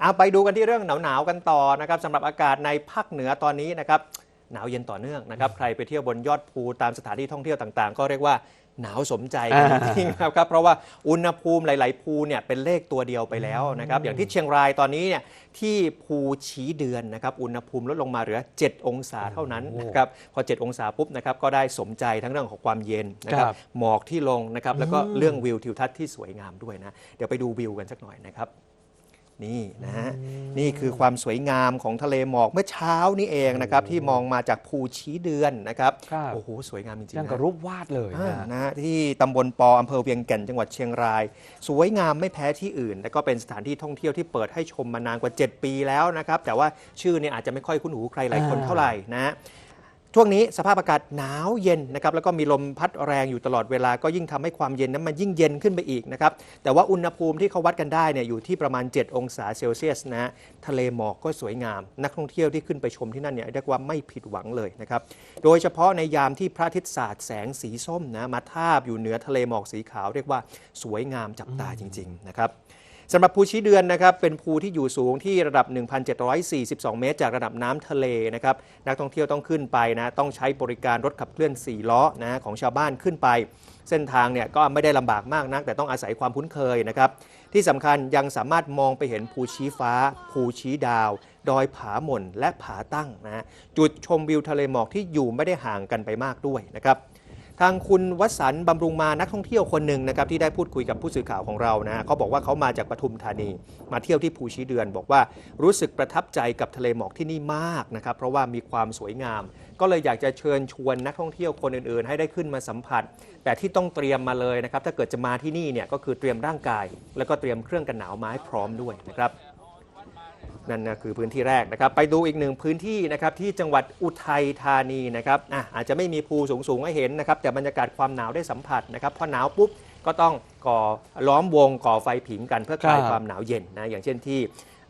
เอาไปดูกันที่เรื่องหนาวๆกันต่อนะครับสำหรับอากาศในภาคเหนือตอนนี้นะครับหนาวเย็นต่อเนื่องนะครับ ใครไปเที่ยวบนยอดภูตามสถานที่ท่องเที่ยวต่างๆ ก็เรียกว่าหนาวสมใจกันจริงๆนะครับเพราะว่าอุณหภูมิหลาย ๆ ภูเนี่ยเป็นเลขตัวเดียวไปแล้วนะครับอย่างที่เชียงรายตอนนี้เนี่ยที่ภูชี้เดือนนะครับอุณหภูมิลดลงมาเหลือ 7 องศาเท่านั้นนะครับพอ 7 องศาปุ๊บนะครับก็ได้สมใจทั้งเรื่องของความเย็นนะครับครับหมอกที่ลงนะครับแล้วก็เรื่องวิวทิวทัศน์ที่สวยงามด้วยนะเดี๋ยวไปดูวิวกันสักหน่อยนะครับ นี่นะฮะนี่คือความสวยงามของทะเลหมอกเมื่อเช้านี้เองนะครับที่มองมาจากภูชี้เดือนนะครับครับ โอ้โหสวยงามจริงๆยังนะกับรูปวาดเลยอ่านะ นะฮะที่ตำบลปออำเภอเวียงแก่นจังหวัดเชียงราย สวยงามไม่แพ้ที่อื่น และก็เป็นสถานที่ท่องเที่ยวที่เปิดให้ชมมานานกว่า 7 ปีแล้วนะครับแต่ว่าชื่อเนี่ยอาจจะไม่ค่อยคุ้นหูใครหลายคนอ่า เท่าไหร่นะฮะ ช่วงนี้สภาพอากาศหนาวเย็นนะครับแล้วก็มีลมพัดแรงอยู่ตลอดเวลาก็ยิ่งทำให้ความเย็นนั้นมันยิ่งเย็นขึ้นไปอีกนะครับแต่ว่าอุณหภูมิที่เขาวัดกันได้เนี่ยอยู่ที่ประมาณ 7 องศาเซลเซียสนะฮะทะเลหมอกก็สวยงาม นักท่องเที่ยวที่ขึ้นไปชมที่นั่นเนี่ยเรียกว่าไม่ผิดหวังเลยนะครับโดยเฉพาะในยามที่พระอาทิตย์สาดแสงสีส้มนะมาทาบอยู่เหนือทะเลหมอกสีขาว เรียกว่าสวยงามจับตาจริงๆนะครับ สำหรับภูชี้เดือนนะครับเป็นภูที่อยู่สูงที่ระดับ 1,742 เมตร จากระดับน้ำทะเลนะครับนักท่องเที่ยวต้องขึ้นไปนะต้องใช้บริการรถขับเคลื่อน 4 ล้อนะของชาวบ้านขึ้นไป เส้นทางเนี่ยก็ไม่ได้ลำบากมากนัก แต่ต้องอาศัยความคุ้นเคยนะครับที่สำคัญยังสามารถมองไปเห็นภูชี้ฟ้า ภูชี้ดาว ดอยผาหม่นและผาตั้งนะฮะจุดชมวิวทะเลหมอกที่อยู่ไม่ได้ห่างกันไปมากด้วยนะครับ ทางคุณวสันต์บำรุงมานักท่องเที่ยวคนหนึ่งนะครับที่ได้พูดคุยกับผู้สื่อข่าวของเรานะฮะเขาบอกว่าเขามาจากปทุมธานี มาเที่ยวที่ภูชีเดือน บอกว่ารู้สึกประทับใจกับทะเลหมอกที่นี่มากนะครับเพราะว่ามีความสวยงาม ก็เลยอยากจะเชิญชวนนักท่องเที่ยวคนอื่นๆ ให้ได้ขึ้นมาสัมผัส แต่ที่ต้องเตรียมมาเลยนะครับถ้าเกิดจะมาที่นี่เนี่ยก็คือเตรียมร่างกาย แล้วก็เตรียมเครื่องกันหนาวมาให้พร้อมด้วยนะครับ นั่นนะคือพื้นที่แรกนะครับ ไปดูอีกหนึ่งพื้นที่นะครับที่จังหวัดอุทัยธานีนะครับอะอาจจะไม่มีภูสูงๆให้เห็นนะครับ แต่บรรยากาศความหนาวได้สัมผัสนะครับพอหนาวปุ๊บ ก็ต้องก่อล้อมวงก่อไฟผิงกันเพื่อคลายครับ ความหนาวเย็นนะอย่างเช่นที่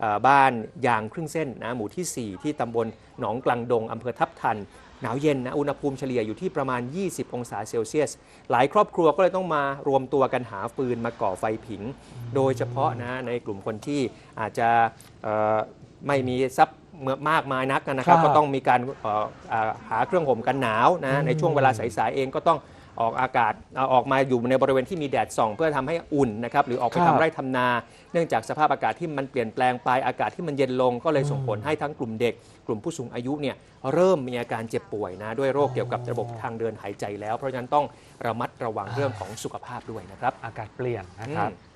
เอ่อบ้านยางครึ่งเส้นนะหมู่ที่ 4 ที่ตำบลหนองกลังดงอำเภอทับทัน หนาวเย็นนะอุณหภูมิเฉลี่ยอยู่ที่ประมาณ 20 องศาเซลเซียส หลายครอบครัวก็เลยต้องมารวมตัวกันหาฟืนมาก่อไฟผิง โดยเฉพาะนะในกลุ่มคนที่อาจจะเอ่อไม่มีทรัพย์มากมายนักนะครับ ครับ ก็ต้องมีการเอ่ออ่าหาเครื่องห่มกันหนาวนะในช่วงเวลาสายๆเองก็ต้อง ออกอากาศเอาออกมาอยู่ในบริเวณที่มีแดดส่อง เพื่อทำให้อุ่นนะครับหรือออกไปครัทำบไร่ทำนา เนื่องจากสภาพอากาศที่มันเปลี่ยนแปลงไปอากาศที่มันเย็นลง ก็เลยส่งผลให้ทั้งกลุ่มเด็ก กลุ่มผู้สูงอายุเนี่ยเริ่มมีอาการเจ็บป่วยนะด้วยโรคเกี่ยวกับระบบทางเดินหายใจแล้ว เพราะฉะนั้นต้องระมัดระวังเรื่องของสุขภาพด้วยนะครับ อากาศเปลี่ยนนะครับอืม